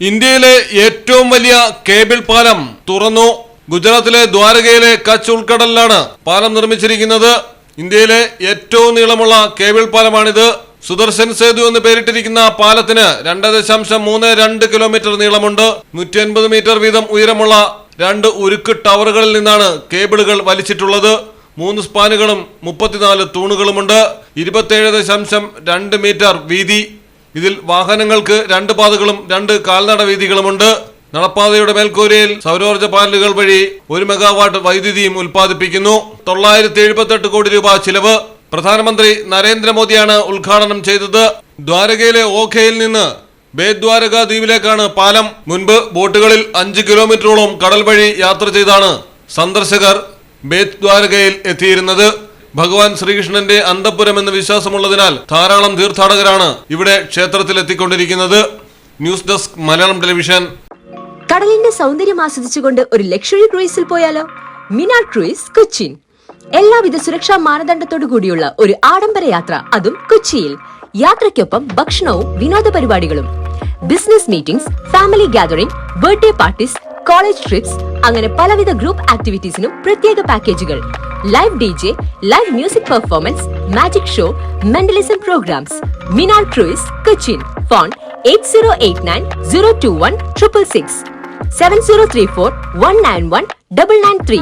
ഇന്ത്യയിലെ ഏറ്റവും വലിയ കേബിൾ പാലം തുറന്നു. ഗുജറാത്തിലെ ദ്വാരകയിലെ കച്ച് ഉൾക്കടലിലാണ് പാലം നിർമ്മിച്ചിരിക്കുന്നത്. ഇന്ത്യയിലെ ഏറ്റവും നീളമുള്ള കേബിൾ പാലമാണിത്. സുദർശൻ സേതു എന്ന് പേരിട്ടിരിക്കുന്ന പാലത്തിന് രണ്ട് ദശാംശം മൂന്ന് രണ്ട് കിലോമീറ്റർ നീളമുണ്ട്. നൂറ്റി അൻപത് മീറ്റർ വീതം ഉയരമുള്ള രണ്ട് ഉരുക്ക് ടവറുകളിൽ നിന്നാണ് കേബിളുകൾ വലിച്ചിട്ടുള്ളത്. മൂന്ന് സ്പാനുകളും മുപ്പത്തിനാല് തൂണുകളുമുണ്ട്. ഇരുപത്തിയേഴ് ദശാംശം രണ്ട് മീറ്റർ വീതി ഇതിൽ വാഹനങ്ങൾക്ക് രണ്ട് പാതകളും രണ്ട് കാൽനട വീതികളുമുണ്ട്. നടപ്പാതയുടെ മേൽക്കൂരയിൽ സൗരോർജ പാനലുകൾ വഴി ഒരു മെഗാവാട്ട് വൈദ്യുതിയും ഉൽപ്പാദിപ്പിക്കുന്നു. തൊള്ളായിരത്തി എഴുപത്തെട്ട് കോടി രൂപ ചിലവ്. പ്രധാനമന്ത്രി നരേന്ദ്രമോദിയാണ് ഉദ്ഘാടനം ചെയ്തത്. ദ്വാരകയിലെ ഓഖയിൽ നിന്ന് ബേദ്വാരക ദ്വീപിലേക്കാണ് പാലം. മുൻപ് ബോട്ടുകളിൽ അഞ്ച് കിലോമീറ്ററോളം കടൽ വഴി യാത്ര ചെയ്താണ് സന്ദർശകർ ബേദ്വാരകയിൽ എത്തിയിരുന്നത്. ഭഗവാൻ ശ്രീകൃഷ്ണന്റെ അന്തപുരം എന്ന് വിശ്വാസമുള്ളതിനാൽ ധാരാളം തീർത്ഥാടകരാണ് ഇവിടെ ക്ഷേത്രത്തിൽ എത്തിക്കൊണ്ടിരിക്കുന്നത് ന്യൂസ് ഡെസ്ക് മലയാളം ടെലിവിഷൻ. കടലിന്റെ സൗന്ദര്യം ആസ്വദിച്ചുകൊണ്ട് ഒരു ലക്ഷറി ക്രൂയിസിൽ പോയാലോ? മിനാർ ക്രൂയിസ് കൊച്ചിൻ എല്ലാവിധ സുരക്ഷാ മാനദണ്ഡത്തോടു കൂടിയുള്ള ഒരു ആഡംബര യാത്ര അതും കൊച്ചിയിൽ. യാത്രയ്ക്കൊപ്പം ഭക്ഷണവും വിനോദ പരിപാടികളും. Business meetings family gathering birthday parties college trips അങ്ങനെ പലവിധ ഗ്രൂപ്പ് ആക്ടിവിറ്റീസിനും പ്രത്യേക പാക്കേജുകൾ. live D J live music performance magic show mentalism programmes Minar cruise Cochin phone eight zero eight nine zero two one triple six seven zero three four one nine one double nine three